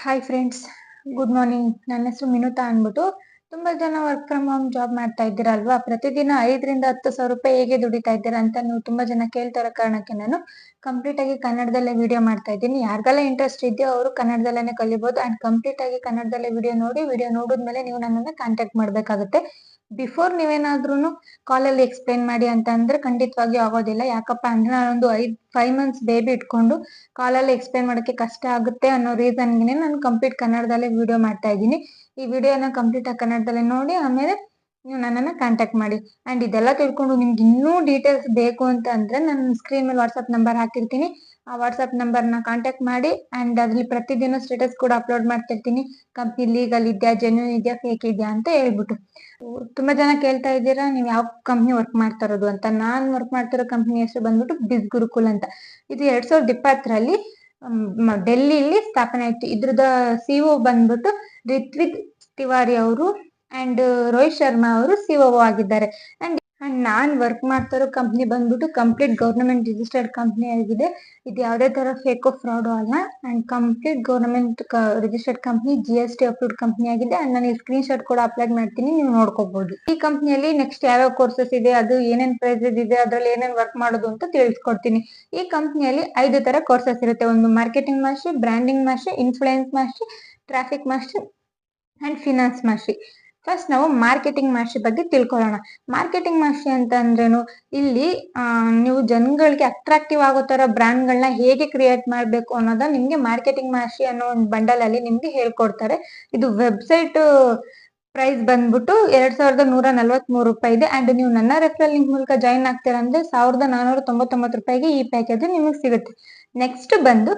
Hi friends good morning ನನ್ನ ಹೆಸರು ಮಿನುತಾ ಅಂದ್ಬಿಟ್ಟು ತುಂಬಾ ಜನ ವರ್ಕ್ ಫ್ರಮ್ ಹೋಮ್ ಜಾಬ್ ಮಾಡ್ತಾ ಇದ್ದೀರಲ್ವಾ? ಪ್ರತಿದಿನ ಐದರಿಂದ ಹತ್ತು ಸಾವಿರ ರೂಪಾಯಿ ಹೇಗೆ ದುಡಿತಾ ಇದ್ದೀರಾ ಅಂತ ನೀವು ತುಂಬಾ ಜನ ಕೇಳ್ತಾರೋ ಕಾರಣಕ್ಕೆ ನಾನು ಕಂಪ್ಲೀಟ್ ಆಗಿ ಕನ್ನಡದಲ್ಲೇ ವಿಡಿಯೋ ಮಾಡ್ತಾ ಇದ್ದೀನಿ. ಯಾರಿಗೆಲ್ಲ ಇಂಟ್ರೆಸ್ಟ್ ಇದೆಯೋ ಅವರು ಕನ್ನಡದಲ್ಲೇ ಕಲಿಬಹುದು ಅಂಡ್ ಕಂಪ್ಲೀಟ್ ಆಗಿ ಕನ್ನಡದಲ್ಲೇ ವಿಡಿಯೋ ನೋಡಿ ವಿಡಿಯೋ ನೋಡಿದ್ಮೇಲೆ ನೀವು ನನ್ನನ್ನ ಕಾಂಟ್ಯಾಕ್ಟ್ ಮಾಡ್ಬೇಕಾಗುತ್ತೆ. ಬಿಫೋರ್ ನೀವೇನಾದ್ರೂ ಕಾಲಲ್ಲಿ ಎಕ್ಸ್ಪ್ಲೈನ್ ಮಾಡಿ ಅಂತ ಅಂದ್ರೆ ಖಂಡಿತವಾಗಿ ಆಗೋದಿಲ್ಲ. ಯಾಕಪ್ಪ ಅಂದ್ರೆ ನಾನೊಂದು ಐದ್ ಫೈವ್ ಮಂತ್ಸ್ ಬೇಬಿ ಇಟ್ಕೊಂಡು ಕಾಲಲ್ಲಿ ಎಕ್ಸ್ಪ್ಲೈನ್ ಮಾಡೋಕೆ ಕಷ್ಟ ಆಗುತ್ತೆ ಅನ್ನೋ ರೀಸನ್ಗೆ ನಾನು ಕಂಪ್ಲೀಟ್ ಕನ್ನಡದಲ್ಲೇ ವಿಡಿಯೋ ಮಾಡ್ತಾ ಇದ್ದೀನಿ. ಈ ವಿಡಿಯೋನ ಕಂಪ್ಲೀಟ್ ಆಗಿ ಕನ್ನಡದಲ್ಲೇ ನೋಡಿ, ಆಮೇಲೆ ನೀವು ನನ್ನನ್ನ ಕಾಂಟ್ಯಾಕ್ಟ್ ಮಾಡಿ. ಅಂಡ್ ಇದೆಲ್ಲ ತಿಳ್ಕೊಂಡು ನಿಮ್ಗೆ ಇನ್ನೂ ಡೀಟೇಲ್ಸ್ ಬೇಕು ಅಂತ ಅಂದ್ರೆ ನಾನು ಸ್ಕ್ರೀನ್ ಮೇಲೆ ವಾಟ್ಸ್ಆಪ್ ನಂಬರ್ ಹಾಕಿರ್ತೀನಿ. ಆ ವಾಟ್ಸ್ಆಪ್ ನಂಬರ್ನ ಕಾಂಟ್ಯಾಕ್ಟ್ ಮಾಡಿ ಅಂಡ್ ಅದ್ರಲ್ಲಿ ಪ್ರತಿದಿನ ಸ್ಟೇಟಸ್ ಕೂಡ ಅಪ್ಲೋಡ್ ಮಾಡ್ತಿರ್ತೀನಿ. ಕಂಪ್ನಿ ಲೀಗಲ್ ಇದೆಯಾ ಜೆನ್ಯೂನ್ ಇದೆಯಾ ಫೇಕ್ ಇದೆಯಾ ಅಂತ ಹೇಳ್ಬಿಟ್ಟು. ತುಂಬಾ ಜನ ಕೇಳ್ತಾ ಇದ್ದೀರಾ, ನೀವು ಯಾವ ಕಂಪ್ನಿ ವರ್ಕ್ ಮಾಡ್ತಾ ಇರೋದು ಅಂತ. ನಾನ್ ವರ್ಕ್ ಮಾಡ್ತಿರೋ ಕಂಪ್ನಿ ಹೆಸರು ಬಂದ್ಬಿಟ್ಟು ಬಿಸ್ ಗುರುಕುಲ್ ಅಂತ. ಇದು ಎರಡ್ ಸಾವಿರದ ಇಪ್ಪತ್ತರಲ್ಲಿ ಡೆಲ್ಲಿಲಿ ಸ್ಥಾಪನೆ ಆಯ್ತು. ಇದ್ರದ ಸಿಒ ಬಂದ್ಬಿಟ್ಟು ರಿತ್ವಿಕ್ ತಿವಾರಿ ಅವರು ಅಂಡ್ ರೋಹಿತ್ ಶರ್ಮಾ ಅವರು ಸಿಒ ಆಗಿದ್ದಾರೆ. ಅಂಡ್ ಅಂಡ್ ನಾನ್ ವರ್ಕ್ ಮಾಡ್ತಿರೋ ಕಂಪ್ನಿ ಬಂದ್ಬಿಟ್ಟು ಕಂಪ್ಲೀಟ್ ಗವರ್ನಮೆಂಟ್ ರಿಜಿಸ್ಟರ್ಡ್ ಕಂಪ್ನಿ ಆಗಿದೆ. ಇದು ಯಾವುದೇ ತರ ಫೇಕ್ ಫ್ರಾಡ್ ಅಲ್ಲ. And complete government registered company G S T approved company ಆಗಿದೆ. ಅಂಡ್ ನಾನು ಸ್ಕ್ರೀನ್ ಶಾಟ್ ಕೂಡ ಅಪ್ಲೈ ಮಾಡ್ತೀನಿ, ನೀವು ನೋಡ್ಕೋಬಹುದು ಈ ಕಂಪ್ನಿಯಲ್ಲಿ ನೆಕ್ಸ್ಟ್ ಯಾವ್ಯಾವ ಕೋರ್ಸಸ್ ಇದೆ, ಅದು ಏನೇನ್ ಪ್ರೈಸಸ್ ಇದೆ, ಅದ್ರಲ್ಲಿ ಏನೇನ್ ವರ್ಕ್ ಮಾಡೋದು ಅಂತ ತಿಳಿಸ್ಕೊಡ್ತೀನಿ. ಈ ಕಂಪ್ನಿಯಲ್ಲಿ ಐದು ತರ ಕೋರ್ಸಸ್ ಇರುತ್ತೆ. ಒಂದು marketing master branding master influence master traffic master and finance master first ನಾವು ಮಾರ್ಕೆಟಿಂಗ್ ಮಾಸ್ಟ್ರಿ ಬಗ್ಗೆ ತಿಳ್ಕೊಳ್ಳೋಣ. ಮಾರ್ಕೆಟಿಂಗ್ ಮಾಸ್ಟ್ರಿ ಅಂತ ಅಂದ್ರೇನು ಇಲ್ಲಿ ನೀವು ಜನಗಳಿಗೆ ಅಟ್ರಾಕ್ಟಿವ್ ಆಗೋ ತರ ಬ್ರ್ಯಾಂಡ್ಗಳನ್ನ ಹೇಗೆ ಕ್ರಿಯೇಟ್ ಮಾಡಬೇಕು ಅನ್ನೋದ ನಿಮ್ಗೆ ಮಾರ್ಕೆಟಿಂಗ್ ಮಾಸ್ಟ್ರಿ ಅನ್ನೋ ಒಂದು ಬಂಡಲ್ ಅಲ್ಲಿ ನಿಮ್ಗೆ ಹೇಳ್ಕೊಡ್ತಾರೆ. ಇದು ವೆಬ್ಸೈಟ್ ಪ್ರೈಸ್ ಬಂದ್ಬಿಟ್ಟು ಎರಡ್ ಸಾವಿರದ ನೂರ ನಲ್ವತ್ಮೂರು ರೂಪಾಯಿ ಇದೆ. ಅಂಡ್ ನೀವು ನನ್ನ ರೆಫರಲ್ ಲಿಂಕ್ ಮೂಲಕ ಜಾಯಿನ್ ಆಗ್ತೀರಾ ಅಂದ್ರೆ ಸಾವಿರದ ನಾನೂರ ತೊಂಬತ್ತೊಂಬತ್ತು ರೂಪಾಯಿಗೆ ಈ ಪ್ಯಾಕೇಜ್ ನಿಮಗೆ ಸಿಗುತ್ತೆ. ನೆಕ್ಸ್ಟ್ ಬಂದು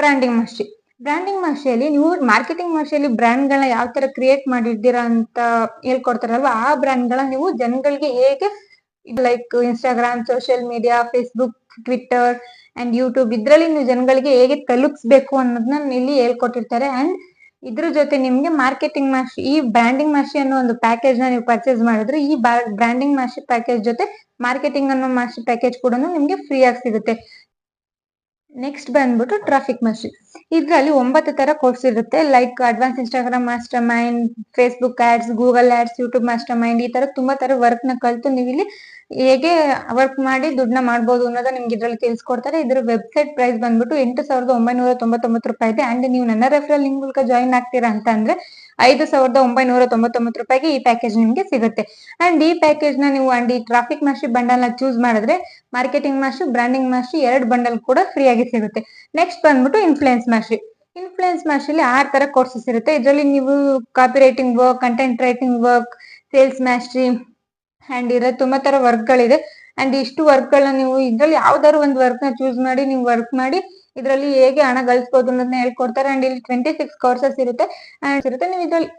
ಬ್ರ್ಯಾಂಡಿಂಗ್ ಮಾಸ್ಟರ್ ಬ್ರ್ಯಾಂಡಿಂಗ್ ಭಾಷೆಯಲ್ಲಿ ನೀವು ಮಾರ್ಕೆಟಿಂಗ್ ಭಾಷೆಯಲ್ಲಿ ಬ್ರ್ಯಾಂಡ್ಗಳನ್ನ ಯಾವ ತರ ಕ್ರಿಯೇಟ್ ಮಾಡಿದ್ದೀರಾ ಅಂತ ಹೇಳ್ಕೊಡ್ತಾರಲ್ವಾ? ಆ ಬ್ರ್ಯಾಂಡ್ಗಳನ್ನ ನೀವು ಜನಗಳಿಗೆ ಹೇಗೆ like Instagram social media Facebook Twitter and YouTube ಇದ್ರಲ್ಲಿ ನೀವು ಜನಗಳಿಗೆ ಹೇಗೆ ತಲುಪಿಸ್ಬೇಕು ಅನ್ನೋದನ್ನ ಇಲ್ಲಿ ಹೇಳ್ಕೊಟ್ಟಿರ್ತಾರೆ. ಅಂಡ್ ಇದ್ರ ಜೊತೆ ನಿಮ್ಗೆ ಮಾರ್ಕೆಟಿಂಗ್ ಮಾಷಿ ಈ ಬ್ರ್ಯಾಂಡಿಂಗ್ ಮಾಷಿ ಅನ್ನೋ ಒಂದು ಪ್ಯಾಕೇಜ್ನ ನೀವು ಪರ್ಚೇಸ್ ಮಾಡಿದ್ರೆ ಈ ಬ್ರ್ಯಾಂಡಿಂಗ್ ಮಾಷಿ ಪ್ಯಾಕೇಜ್ ಜೊತೆ ಮಾರ್ಕೆಟಿಂಗ್ ಅನ್ನೋ ಮಾಷಿ ಪ್ಯಾಕೇಜ್ ಕೂಡ ನಿಮ್ಗೆ ಫ್ರೀ ಆಗಿ ಸಿಗುತ್ತೆ. ನೆಕ್ಸ್ಟ್ ಬಂದ್ಬಿಟ್ಟು ಟ್ರಾಫಿಕ್ ಮಷಿನ್ ಇದ್ರಲ್ಲಿ ಒಂಬತ್ತು ತರ ಕೋರ್ಸ್ ಇರುತ್ತೆ. Like advance Instagram mastermind Facebook ads Google ads YouTube mastermind ಈ ತರ ತುಂಬಾ ತರ ವರ್ಕ್ನ ಕಲ್ತು ನೀವು ಇಲ್ಲಿ ಹೇಗೆ ವರ್ಕ್ ಮಾಡಿ ದುಡ್ಡನ್ನ ಮಾಡಬಹುದು ಅನ್ನೋದ ನಿಮ್ಗೆ ಇದ್ರಲ್ಲಿ ತಿಳಿಸ್ಕೊಡ್ತಾರೆ. ಇದ್ರ ವೆಬ್ಸೈಟ್ ಪ್ರೈಸ್ ಬಂದ್ಬಿಟ್ಟು ಎಂಟು ಸಾವಿರದ ಒಂಬೈನೂರ ತೊಂಬತ್ತೊಂಬತ್ತು ರೂಪಾಯಿ ಇದೆ. ಅಂಡ್ ನೀವು ನನ್ನ ರೆಫರಲ್ ಲಿಂಕ್ ಮೂಲಕ ಜಾಯಿನ್ ಆಗ್ತೀರಾ ಅಂತ ಅಂದ್ರೆ ಐದು ಸಾವಿರದ ಒಂಬೈನೂರ ತೊಂಬತ್ತೊಂಬತ್ತು ರೂಪಾಯಿಗೆ ಈ ಪ್ಯಾಕೇಜ್ ನಿಮ್ಗೆ ಸಿಗುತ್ತೆ. ಅಂಡ್ ಈ ಪ್ಯಾಕೇಜ್ನ ನೀವು ಅಂಡ್ ಈ ಟ್ರಾಫಿಕ್ ಮಾಸ್ಟಿ ಬಂಡಲ್ನ ಚೂಸ್ ಮಾಡಿದ್ರೆ ಮಾರ್ಕೆಟಿಂಗ್ ಮಾಸ್ಟಿ ಬ್ರಾಂಡಿಂಗ್ ಮಾಸ್ಟ್ರಿ ಎರಡು ಬಂಡಲ್ ಕೂಡ ಫ್ರೀ ಆಗಿ ಸಿಗುತ್ತೆ. ನೆಕ್ಸ್ಟ್ ಬಂದ್ಬಿಟ್ಟು ಇನ್ಫ್ಲೂಯೆನ್ಸ್ ಮಾಸ್ಟಿ ಇನ್ಫ್ಲೂಯೆನ್ಸ್ ಮಾಸ್ಟರ್ ಆರ್ ತರ ಕೋರ್ಸಸ್ ಇರುತ್ತೆ. ಇದರಲ್ಲಿ ನೀವು copywriting work content writing work sales mastery and ಇರೋ ತುಂಬಾ ತರ ವರ್ಕ್ ಗಳಿದೆ. ಅಂಡ್ ಇಷ್ಟು ವರ್ಕ್ ಗಳನ್ನ ನೀವು ಇದ್ರಲ್ಲಿ ಯಾವ್ದಾದ್ರು ಒಂದು ವರ್ಕ್ನ ಚೂಸ್ ಮಾಡಿ, ನೀವು ವರ್ಕ್ ಮಾಡಿ ಇದರಲ್ಲಿ ಹೇಗೆ ಹಣ ಗಳಿಸಬಹುದು ಅನ್ನೋದನ್ನ ಹೇಳ್ಕೊಡ್ತಾರೆ. ಅಂಡ್ ಇಲ್ಲಿ ಟ್ವೆಂಟಿ ಸಿಕ್ಸ್ ಕೋರ್ಸಸ್ ಇರುತ್ತೆ. ಅಂಡ್ ಇರುತ್ತೆ. ನೀವು ಇದ್ರಲ್ಲಿ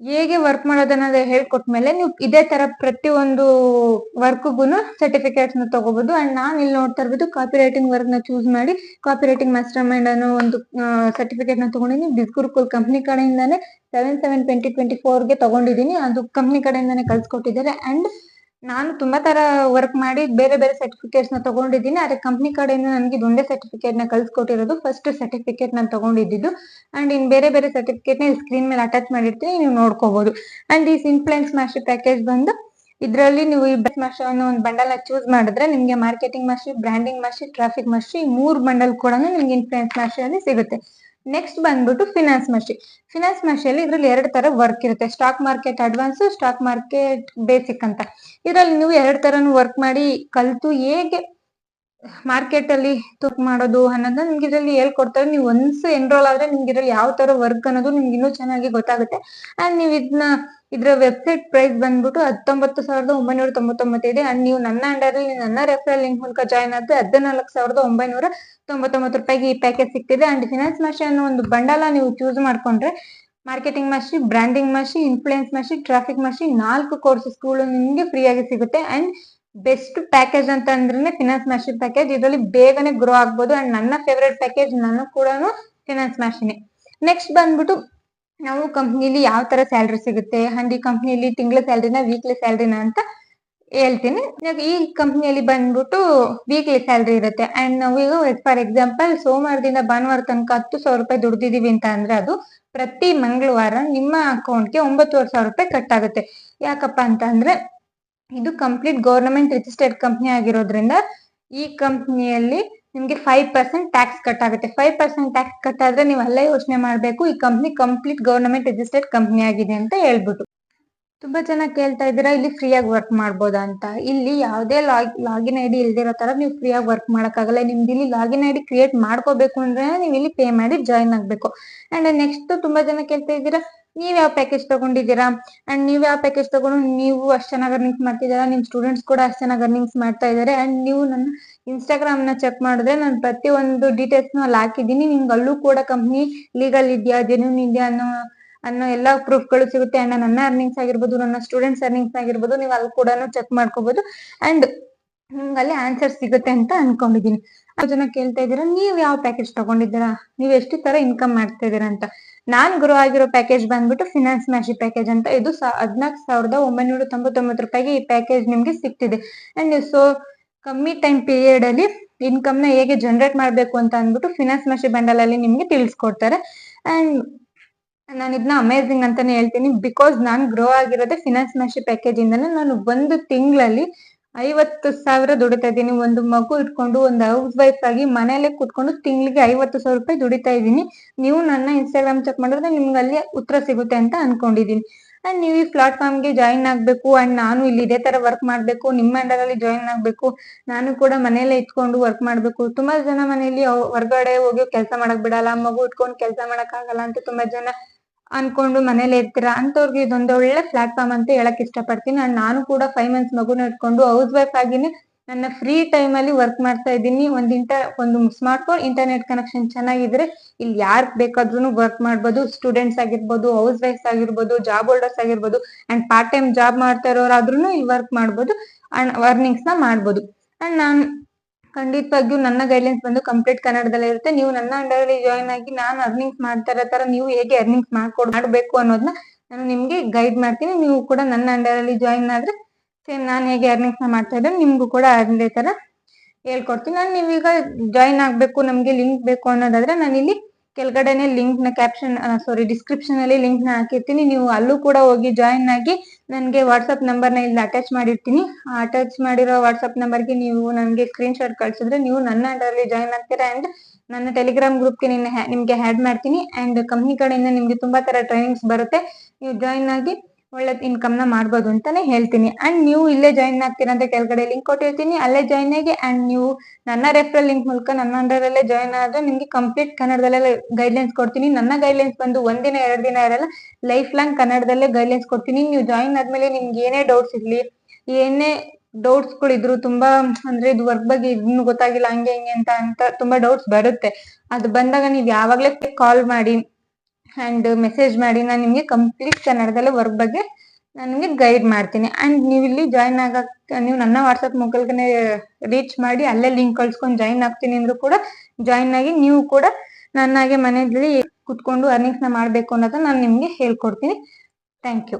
ಹೇಗೆ ವರ್ಕ್ ಮಾಡೋದನ್ನ ಹೇಳ್ಕೊಟ್ಮೇಲೆ ನೀವು ಇದೇ ತರ ಪ್ರತಿ ಒಂದು ವರ್ಕ್ಗೂ ಸರ್ಟಿಫಿಕೇಟ್ಸ್ನ ತಗೋಬಹುದು ಅಂಡ್ ನಾನು ಇಲ್ಲಿ ನೋಡ್ತಾ ಇರ್ಬೋದು ಕಾಪಿ ರೈಟಿಂಗ್ ವರ್ಕ್ನ ಚೂಸ್ ಮಾಡಿ ಕಾಪಿ ರೈಟಿಂಗ್ ಮಾಸ್ಟರ್ ಮೈಂಡ್ ಅನ್ನೋ ಒಂದು ಸರ್ಟಿಫಿಕೇಟ್ನ ತಗೊಂಡಿದ್ದೀನಿ. ಬಿಸ್ಗುರುಕುಲ್ ಕಂಪ್ನಿ ಕಡೆಯಿಂದಾನೆ ಸೆವೆನ್ ಸೆವೆನ್ ಟ್ವೆಂಟಿ ಟ್ವೆಂಟಿ ಗೆ ತಗೊಂಡಿದ್ದೀನಿ. ಅದು ಕಂಪ್ನಿ ಕಡೆಯಿಂದಾನೆ ಕಳ್ಸಿಕೊಟ್ಟಿದ್ದಾರೆ. ಅಂಡ್ ನಾನು ತುಂಬಾ ತರ ವರ್ಕ್ ಮಾಡಿ ಬೇರೆ ಬೇರೆ ಸರ್ಟಿಫಿಕೇಟ್ಸ್ನ ತಗೊಂಡಿದ್ದೀನಿ. ಆದ್ರೆ ಕಂಪ್ನಿ ಕಡೆಯಿಂದ ನನಗೆ ಇದೊಂದೇ ಸರ್ಟಿಫಿಕೇಟ್ನ ಕಳ್ಸಿಕೊಟ್ಟಿರೋದು. ಫಸ್ಟ್ ಸರ್ಟಿಫಿಕೇಟ್ ನಾನು ತಗೊಂಡಿದ್ದು ಅಂಡ್ ಇನ್ ಬೇರೆ ಬೇರೆ ಸರ್ಟಿಫಿಕೇಟ್ನ ಸ್ಕ್ರೀನ್ ಮೇಲೆ ಅಟ್ಯಾಚ್ ಮಾಡಿರ್ತೀನಿ. ನೀವು ನೋಡ್ಕೋಬಹುದು ಅಂಡ್ ಈ ಇನ್ಫ್ಲುಯೆನ್ಸ್ ಮಾಸ್ಟರ್ ಪ್ಯಾಕೇಜ್ ಬಂದು ಇದರಲ್ಲಿ ನೀವು ಈ ಬೆಸ್ಟ್ ಮಾಸ್ಟರ್ ಅನ್ನೋ ಒಂದು ಬಂಡಲ್ ಚೂಸ್ ಮಾಡಿದ್ರೆ ನಿಮ್ಗೆ marketing master branding master traffic master ಈ ಮೂರ್ ಬಂಡಲ್ ಕೂಡ ನಿಮ್ಗೆ ಇನ್ಫ್ಲುಯೆನ್ಸ್ ಮಾಸ್ಟರ್ ಅಲ್ಲಿ ಸಿಗುತ್ತೆ. ನೆಕ್ಸ್ಟ್ ಬಂದ್ಬಿಟ್ಟು ಫಿನಾನ್ಸ್ ಮಷಿ ಫಿನಾನ್ಸ್ ಮಷಿಯಲ್ಲಿ ಇದ್ರಲ್ಲಿ ಎರಡು ತರ ವರ್ಕ್ ಇರುತ್ತೆ. Stock market advance stock market basic ಅಂತ. ಇದರಲ್ಲಿ ನೀವು ಎರಡು ತರನು ವರ್ಕ್ ಮಾಡಿ ಕಲ್ತು ಹೇಗೆ ಮಾರ್ಕೆಟ್ ಅಲ್ಲಿ ತುಕ್ ಮಾಡೋದು ಅನ್ನೋದನ್ನ ನಿಮ್ಗೆ ಇದ್ರಲ್ಲಿ ಹೇಳ್ಕೊಡ್ತಾರೆ. ನೀವು ಒನ್ಸ್ ಎನ್ರೋಲ್ ಆದ್ರೆ ನಿಮ್ಗೆ ಇದ್ರಲ್ಲಿ ಯಾವ ತರ ವರ್ಕ್ ಅನ್ನೋದು ನಿಮ್ಗೆ ಇನ್ನೂ ಚೆನ್ನಾಗಿ ಗೊತ್ತಾಗುತ್ತೆ. ಅಂಡ್ ನೀವು ಇದನ್ನ ಇದ್ರ ವೆಬ್ಸೈಟ್ ಪ್ರೈಸ್ ಬಂದ್ಬಿಟ್ಟು ಹತ್ತೊಂಬತ್ತು ಸಾವಿರದ ಒಂಬೈನೂರ ತೊಂಬತ್ತೊಂಬತ್ತು ಇದೆ ಅಂಡ್ ನೀವು ನನ್ನ ಅಂಡರ್ ನನ್ನ ರೆಫರಲ್ ಲಿಂಕ್ ಮೂಲಕ ಜಾಯ್ನ್ ಆದ್ರೆ ಹದಿನಾಲ್ಕು ಸಾವಿರದ ಒಂಬೈನೂರ ತೊಂಬತ್ತೊಂಬತ್ತು ರೂಪಾಯಿಗೆ ಈ ಪ್ಯಾಕೇಜ್ ಸಿಗ್ತಿದೆ. ಅಂಡ್ ಫಿನಾನ್ಸ್ ಮಾಸ್ಟರ್ ಅನ್ನೋ ಒಂದು ಬಂಡಲ ನೀವು ಚೂಸ್ ಮಾಡ್ಕೊಂಡ್ರೆ marketing mastery branding mastery influence mastery traffic mastery ನಾಲ್ಕು ಕೋರ್ಸಸ್ಗಳು ನಿಮ್ಗೆ ಫ್ರೀ ಆಗಿ ಸಿಗುತ್ತೆ. ಅಂಡ್ ಬೆಸ್ಟ್ ಪ್ಯಾಕೇಜ್ ಅಂತ ಅಂದ್ರೆ ಫಿನಾನ್ಸ್ ಮ್ಯಾಶಿನ್ ಪ್ಯಾಕೇಜ್ ಇದರಲ್ಲಿ ಬೇಗನೆ ಗ್ರೋ ಆಗ್ಬೋದು. ಅಂಡ್ ನನ್ನ ಫೇವ್ರೆಟ್ ಪ್ಯಾಕೇಜ್ ನಾನು ಕೂಡ ಫಿನಾನ್ಸ್ ಮಾಸ್ಟರ್ನೇ ನೆಕ್ಸ್ಟ್ ಬಂದ್ಬಿಟ್ಟು ನಾವು ಕಂಪ್ನಿಲಿ ಯಾವ ತರ ಸ್ಯಾಲ್ರಿ ಸಿಗುತ್ತೆ ಈ ಕಂಪ್ನಿಲಿ ತಿಂಗಳ ಸ್ಯಾಲ್ರಿನ ವೀಕ್ಲಿ ಸ್ಯಾಲ್ರಿನ ಅಂತ ಹೇಳ್ತೀನಿ. ಈ ಕಂಪ್ನಿಯಲ್ಲಿ ಬಂದ್ಬಿಟ್ಟು ವೀಕ್ಲಿ ಸ್ಯಾಲ್ರಿ ಇರುತ್ತೆ. ಅಂಡ್ ನಾವೀಗ ಫಾರ್ ಎಕ್ಸಾಂಪಲ್ ಸೋಮವಾರದಿಂದ ಭಾನುವಾರ ತನಕ ಹತ್ತು ಸಾವಿರ ರೂಪಾಯಿ ದುಡ್ದಿದೀವಿ ಅಂತ ಅಂದ್ರೆ ಅದು ಪ್ರತಿ ಮಂಗಳವಾರ ನಿಮ್ಮ ಅಕೌಂಟ್ಗೆ ಒಂಬತ್ತುವರೆ ಸಾವಿರ ರೂಪಾಯಿ ಕಟ್ ಆಗುತ್ತೆ. ಯಾಕಪ್ಪ ಅಂತ ಅಂದ್ರೆ ಇದು ಕಂಪ್ಲೀಟ್ ಗೌರ್ಮೆಂಟ್ ರಿಜಿಸ್ಟರ್ಡ್ ಕಂಪ್ನಿ ಆಗಿರೋದ್ರಿಂದ ಈ ಕಂಪ್ನಿಯಲ್ಲಿ ನಿಮ್ಗೆ ಫೈವ್ ಪರ್ಸೆಂಟ್ ಟ್ಯಾಕ್ಸ್ ಕಟ್ ಆಗುತ್ತೆ. ಫೈವ್ ಪರ್ಸೆಂಟ್ ಟ್ಯಾಕ್ಸ್ ಕಟ್ ಆದ್ರೆ ನೀವು ಅಲ್ಲೇ ಯೋಚನೆ ಮಾಡಬೇಕು, ಈ company complete government registered company ಆಗಿದೆ ಅಂತ ಹೇಳ್ಬಿಟ್ಟು. ತುಂಬಾ ಜನ ಕೇಳ್ತಾ ಇದ್ದೀರಾ, ಇಲ್ಲಿ ಫ್ರೀಯಾಗಿ ವರ್ಕ್ ಮಾಡ್ಬೋದಾ ಅಂತ? ಇಲ್ಲಿ ಯಾವುದೇ ಲಾಗ್ ಲಾಗಿನ್ ಐ ಡಿ ಇಲ್ದಿರೋ ತರ ನೀವು ಫ್ರೀಯಾಗಿ ವರ್ಕ್ ಮಾಡಕ್ಕಾಗಲ್ಲ. ನಿಮ್ದು ಇಲ್ಲಿ ಲಾಗಿನ್ ಐ ಡಿ ಕ್ರಿಯೇಟ್ ಮಾಡ್ಕೋಬೇಕು ಅಂದ್ರೆ ನೀವು ಇಲ್ಲಿ ಪೇ ಮಾಡಿ ಜಾಯಿನ್ ಆಗ್ಬೇಕು. ಅಂಡ್ ನೆಕ್ಸ್ಟ್ ತುಂಬಾ ಜನ ಕೇಳ್ತಾ ಇದ್ದೀರಾ ನೀವ್ ಯಾವ ಪ್ಯಾಕೇಜ್ ತಗೊಂಡಿದ್ದೀರಾ? ಅಂಡ್ ನೀವ್ ಯಾವ ಪ್ಯಾಕೇಜ್ ತಗೊಂಡು ನೀವು ಅಷ್ಟ್ ಚೆನ್ನಾಗಿ ಅರ್ನಿಂಗ್ಸ್ ಮಾಡ್ತಿದ್ದೀರಾ? ನಿಮ್ ಸ್ಟೂಡೆಂಟ್ಸ್ ಕೂಡ ಅಷ್ಟ್ ಚೆನ್ನಾಗಿ ಅರ್ನಿಂಗ್ಸ್ ಮಾಡ್ತಾ ಇದಾರೆ. ಅಂಡ್ ನೀವು ನನ್ನ ಇನ್ಸ್ಟಾಗ್ರಾಮ್ನ ಚೆಕ್ ಮಾಡಿದ್ರೆ ನಾನು ಪ್ರತಿ ಒಂದು ಡೀಟೇಲ್ಸ್ನ ಅಲ್ಲಿ ಹಾಕಿದ್ದೀನಿ. ನಿಮ್ಗೆ ಅಲ್ಲೂ ಕೂಡ ಕಂಪ್ನಿ ಲೀಗಲ್ ಇದೆಯಾ ಜೆನ್ಯೂನ್ ಇದೆಯಾ ಅನ್ನೋ ಅನ್ನೋ ಎಲ್ಲಾ ಪ್ರೂಫ್ಗಳು ಸಿಗುತ್ತೆ. ಅಂಡ್ ನನ್ನ ಅರ್ನಿಂಗ್ಸ್ ಆಗಿರ್ಬೋದು, ನನ್ನ ಸ್ಟೂಡೆಂಟ್ಸ್ ಅರ್ನಿಂಗ್ಸ್ ಆಗಿರ್ಬೋದು, ನೀವು ಅಲ್ಲಿ ಕೂಡ ಚೆಕ್ ಮಾಡ್ಕೋಬಹುದು ಅಂಡ್ ನಿಮ್ಗೆ ಅಲ್ಲಿ ಆನ್ಸರ್ ಸಿಗುತ್ತೆ ಅಂತ ಅನ್ಕೊಂಡಿದೀನಿ ಜನ ಕೇಳ್ತಾ ಇದ್ದೀರಾ, ನೀವ್ ಯಾವ ಪ್ಯಾಕೇಜ್ ತಗೊಂಡಿದ್ದೀರಾ? ನೀವ್ ಎಷ್ಟು ತರ ಇನ್ಕಮ್ ಮಾಡ್ತಾ ಇದ್ದೀರಾ ಅಂತ. ನಾನ್ ಗುರು ಆಗಿರೋ ಪ್ಯಾಕೇಜ್ ಬಂದ್ಬಿಟ್ಟು ಫಿನಾನ್ಸ್ ಮ್ಯಾಶಿ ಪ್ಯಾಕೇಜ್ ಅಂತ ಇದು ಹದಿನಾಲ್ಕು ಸಾವಿರದ ಒಂಬೈನೂರ ತೊಂಬತ್ತೊಂಬತ್ತು ರೂಪಾಯಿಗೆ ಈ ಪ್ಯಾಕೇಜ್ ನಿಮ್ಗೆ ಸಿಗ್ತಿದೆ ಅಂಡ್ ಸೊ ಕಮ್ಮಿ ಟೈಮ್ ಪೀರಿಯಡ್ ಅಲ್ಲಿ ಇನ್ಕಮ್ನ ಹೇಗೆ ಜನರೇಟ್ ಮಾಡ್ಬೇಕು ಅಂತ ಅಂದ್ಬಿಟ್ಟು ಫಿನಾನ್ಸ್ ಮ್ಯಾಶಿ ಬಂಡಲ್ ಅಲ್ಲಿ ನಿಮ್ಗೆ ತಿಳಿಸ್ಕೊಡ್ತಾರೆ. ಅಂಡ್ ನಾನು ಇದನ್ನ ಅಮೇಝಿಂಗ್ ಅಂತಾನೆ ಹೇಳ್ತೀನಿ. ಬಿಕಾಸ್ ನಾನು ಗ್ರೋ ಆಗಿರೋದೇ ಫಿನಾನ್ಸ್ ಮ್ಯಾಶಿ ಪ್ಯಾಕೇಜ್ ಇಂದಾನೆ ನಾನು ಒಂದು ತಿಂಗಳಲ್ಲಿ ಐವತ್ತು ಸಾವಿರ ದುಡಿತಾ ಇದ್ದೀನಿ. ಒಂದು ಮಗು ಇಟ್ಕೊಂಡು, ಒಂದು ಹೌಸ್ ವೈಫ್ ಆಗಿ ಮನೆಯಲ್ಲೇ ಕುತ್ಕೊಂಡು ತಿಂಗಳಿಗೆ ಐವತ್ತು ಸಾವಿರ ರೂಪಾಯಿ ದುಡಿತಾ ಇದ್ದೀನಿ. ನೀವು ನನ್ನ ಇನ್ಸ್ಟಾಗ್ರಾಮ್ ಚೆಕ್ ಮಾಡಿದ್ರೆ ನಿಮ್ಗೆ ಅಲ್ಲಿ ಉತ್ತರ ಸಿಗುತ್ತೆ ಅಂತ ಅನ್ಕೊಂಡಿದ್ದೀನಿ. ಅಂಡ್ ನೀವು ಈ ಪ್ಲಾಟ್ಫಾರ್ಮ್ಗೆ ಜಾಯಿನ್ ಆಗ್ಬೇಕು. ಅಂಡ್ ನಾನು ಇಲ್ಲಿ ಇದೇ ತರ ವರ್ಕ್ ಮಾಡ್ಬೇಕು. ನಿಮ್ಮ ಅಂಡರ್ ಅಲ್ಲಿ ಜಾಯಿನ್ ಆಗ್ಬೇಕು. ನಾನು ಕೂಡ ಮನೆಯಲ್ಲೇ ಇಟ್ಕೊಂಡು ವರ್ಕ್ ಮಾಡ್ಬೇಕು. ತುಂಬಾ ಜನ ಮನೆಯಲ್ಲಿ ಹೊರಗಡೆ ಹೋಗಿ ಕೆಲಸ ಮಾಡಕ್ ಬಿಡಲ್ಲ. ಮಗು ಇಟ್ಕೊಂಡು ಕೆಲಸ ಮಾಡಕ್ ಆಗಲ್ಲ ಅಂತ ತುಂಬಾ ಜನ ಅನ್ಕೊಂಡು ಮನೇಲಿ ಇರ್ತೀರಾ? ಅಂತವ್ರಿಗೆ ಇದೊಂದು ಒಳ್ಳೆ ಪ್ಲಾಟ್ಫಾರ್ಮ್ ಅಂತ ಹೇಳಕ್ ಇಷ್ಟಪಡ್ತೀನಿ. ಅಂಡ್ ನಾನು ಕೂಡ ಫೈವ್ ಮಂತ್ಸ್ ಮಗುನ ಇಟ್ಕೊಂಡು ಹೌಸ್ ವೈಫ್ ಆಗಿನೇ ನನ್ನ ಫ್ರೀ ಟೈಮ್ ಅಲ್ಲಿ ವರ್ಕ್ ಮಾಡ್ತಾ ಇದ್ದೀನಿ. ಒಂದ್ ಇಂಟ, ಒಂದು ಸ್ಮಾರ್ಟ್ ಫೋನ್ ಇಂಟರ್ನೆಟ್ ಕನೆಕ್ಷನ್ ಚೆನ್ನಾಗಿದ್ರೆ ಇಲ್ಲಿ ಯಾರ್ ಬೇಕಾದ್ರೂ ವರ್ಕ್ ಮಾಡ್ಬೋದು. ಸ್ಟೂಡೆಂಟ್ಸ್ ಆಗಿರ್ಬೋದು ಹೌಸ್ ವೈಫ್ಸ್ ಆಗಿರ್ಬೋದು ಜಾಬ್ ಹೋಲ್ಡರ್ಸ್ ಆಗಿರ್ಬೋದು ಅಂಡ್ ಪಾರ್ಟ್ ಟೈಮ್ ಜಾಬ್ ಮಾಡ್ತಾ ಇರೋರಾದ್ರೂ ಇಲ್ಲಿ ವರ್ಕ್ ಮಾಡ್ಬೋದು ಅಂಡ್ ಅರ್ನಿಂಗ್ಸ್ನ ಮಾಡ್ಬೋದು. ಅಂಡ್ ನಾನ್ ಖಂಡಿತವಾಗಿಯೂ ನನ್ನ ಗೈಡ್ಲೈನ್ಸ್ ಬಂದು ಕಂಪ್ಲೀಟ್ ಕನ್ನಡದಲ್ಲೇ ಇರುತ್ತೆ. ನೀವು ನನ್ನ ಅಂಡರ್ ಅಲ್ಲಿ ಜಾಯಿನ್ ಆಗಿ ನಾನು ಅರ್ನಿಂಗ್ಸ್ ಮಾಡ್ತಾ ಇರೋ ತರ ನೀವು ಹೇಗೆ ಅರ್ನಿಂಗ್ಸ್ ಮಾಡ್ಕೊಡ್, ಮಾಡಬೇಕು ಅನ್ನೋದನ್ನ ನಾನು ನಿಮ್ಗೆ ಗೈಡ್ ಮಾಡ್ತೀನಿ. ನೀವು ಕೂಡ ನನ್ನ ಅಂಡರ್ ಅಲ್ಲಿ ಜಾಯಿನ್ ಆದ್ರೆ ಸೇಮ್ ನಾನು ಹೇಗೆ ಅರ್ನಿಂಗ್ಸ್ ಮಾಡ್ತಾ ಇದ್ದೇನೆ ನಿಮ್ಗೂ ಕೂಡ ಅದೇ ತರ ಹೇಳ್ಕೊಡ್ತೀನಿ. ನಾನು ನೀವೀಗ ಜಾಯಿನ್ ಆಗ್ಬೇಕು, ನಮ್ಗೆ ಲಿಂಕ್ ಬೇಕು ಅನ್ನೋದಾದ್ರೆ ನಾನು ಇಲ್ಲಿ ಕೆಳಗಡೆನೆ ಲಿಂಕ್ನ ಕ್ಯಾಪ್ಷನ್ ಸಾರಿ ಡಿಸ್ಕ್ರಿಪ್ಷನ್ ಅಲ್ಲಿ ಲಿಂಕ್ನ ಹಾಕಿರ್ತೀನಿ. ನೀವು ಅಲ್ಲೂ ಕೂಡ ಹೋಗಿ ಜಾಯಿನ್ ಆಗಿ ನನಗೆ ವಾಟ್ಸಪ್ ನಂಬರ್ನ ಇಲ್ಲಿ ಅಟ್ಯಾಚ್ ಮಾಡಿರ್ತೀನಿ. ಅಟ್ಯಾಚ್ ಮಾಡಿರೋ ನಂಬರ್ ನಂಬರ್ಗೆ ನೀವು ನನಗೆ ಸ್ಕ್ರೀನ್ ಶಾಟ್ ಕಳ್ಸಿದ್ರೆ ನೀವು ನನ್ನ ಅಂಡರ್ ಜಾಯಿನ್ ಆಗ್ತೀರಾ ಅಂಡ್ ನನ್ನ ಟೆಲಿಗ್ರಾಮ್ ಗ್ರೂಪ್ಗೆ ನಿನ್ನ ನಿಮ್ಗೆ ಹ್ಯಾಡ್ ಮಾಡ್ತೀನಿ. ಅಂಡ್ ಕಂಪ್ನಿ ಕಡೆಯಿಂದ ನಿಮ್ಗೆ ತುಂಬಾ ತರ ಟ್ರೈನಿಂಗ್ಸ್ ಬರುತ್ತೆ. ನೀವು ಜಾಯಿನ್ ಆಗಿ ಒಳ್ಳೆ ಇನ್ಕಮ್ನ ಮಾಡ್ಬೋದು ಅಂತಾನೆ ಹೇಳ್ತೀನಿ. ಅಂಡ್ ನೀವು ಇಲ್ಲೇ ಜಾಯಿನ್ ಆಗ್ತೀರಾ ಅಂತ ಕೆಳಗಡೆ ಲಿಂಕ್ ಕೊಟ್ಟಿರ್ತೀನಿ. ಅಲ್ಲೇ ಜಾಯಿನ್ ಆಗಿ ಅಂಡ್ ನೀವು ನನ್ನ ರೆಫರಲ್ ಲಿಂಕ್ ಮೂಲಕ ನನ್ನ ಅಂಡರಲ್ಲೇ ಜಾಯಿನ್ ಆದ್ರೆ ನಿಮ್ಗೆ ಕಂಪ್ಲೀಟ್ ಕನ್ನಡದಲ್ಲೇ ಗೈಡ್ಲೈನ್ಸ್ ಕೊಡ್ತೀನಿ. ನನ್ನ ಗೈಡ್ಲೈನ್ಸ್ ಬಂದು ಒಂದಿನ ಎರಡು ದಿನ ಇರಲ್ಲ ಲೈಫ್ ಲಾಂಗ್ ಕನ್ನಡದಲ್ಲೇ ಗೈಡ್ಲೈನ್ಸ್ ಕೊಡ್ತೀನಿ. ನೀವು ಜಾಯಿನ್ ಆದ್ಮೇಲೆ ನಿಮ್ಗೆ ಏನೇ ಡೌಟ್ಸ್ ಇರ್ಲಿ, ಏನೇ ಡೌಟ್ಸ್ ಗಳಿದ್ರು ತುಂಬಾ, ಅಂದ್ರೆ ಇದು ವರ್ಕ್ ಬಗ್ಗೆ ಇನ್ನು ಗೊತ್ತಾಗಿಲ್ಲ, ಹಂಗೆ, ಹಿಂಗೆ ಅಂತ ಅಂತ ತುಂಬಾ ಡೌಟ್ಸ್ ಬರುತ್ತೆ. ಅದು ಬಂದಾಗ ನೀವು ಯಾವಾಗ್ಲೇ ಕಾಲ್ ಮಾಡಿ ಅಂಡ್ ಮೆಸೇಜ್ ಮಾಡಿ ನಾನು ನಿಮ್ಗೆ ಕಂಪ್ಲೀಟ್ ಕನ್ನಡದಲ್ಲೇ ವರ್ಕ್ ಬಗ್ಗೆ ನಾನು ನಿಮ್ಗೆ ಗೈಡ್ ಮಾಡ್ತೀನಿ. ಅಂಡ್ ನೀವು ಇಲ್ಲಿ ಜಾಯಿನ್ ಆಗಕ್ಕೆ ನೀವು ನನ್ನ ವಾಟ್ಸಪ್ ಮೂಲಕನೇ ರೀಚ್ ಮಾಡಿ ಅಲ್ಲೇ ಲಿಂಕ್ ಕಳ್ಸ್ಕೊಂಡು ಜಾಯಿನ್ ಆಗ್ತೀನಿ ಅಂದ್ರು ಕೂಡ ಜಾಯಿನ್ ಆಗಿ ನೀವು ಕೂಡ ನನ್ನಾಗೆ ಮನೆಯಲ್ಲಿ ಕುತ್ಕೊಂಡು ಅರ್ನಿಂಗ್ಸ್ನ ಮಾಡ್ಬೇಕು ಅನ್ನೋದನ್ನ ನಾನು ನಿಮ್ಗೆ ಹೇಳ್ಕೊಡ್ತೀನಿ. Thank you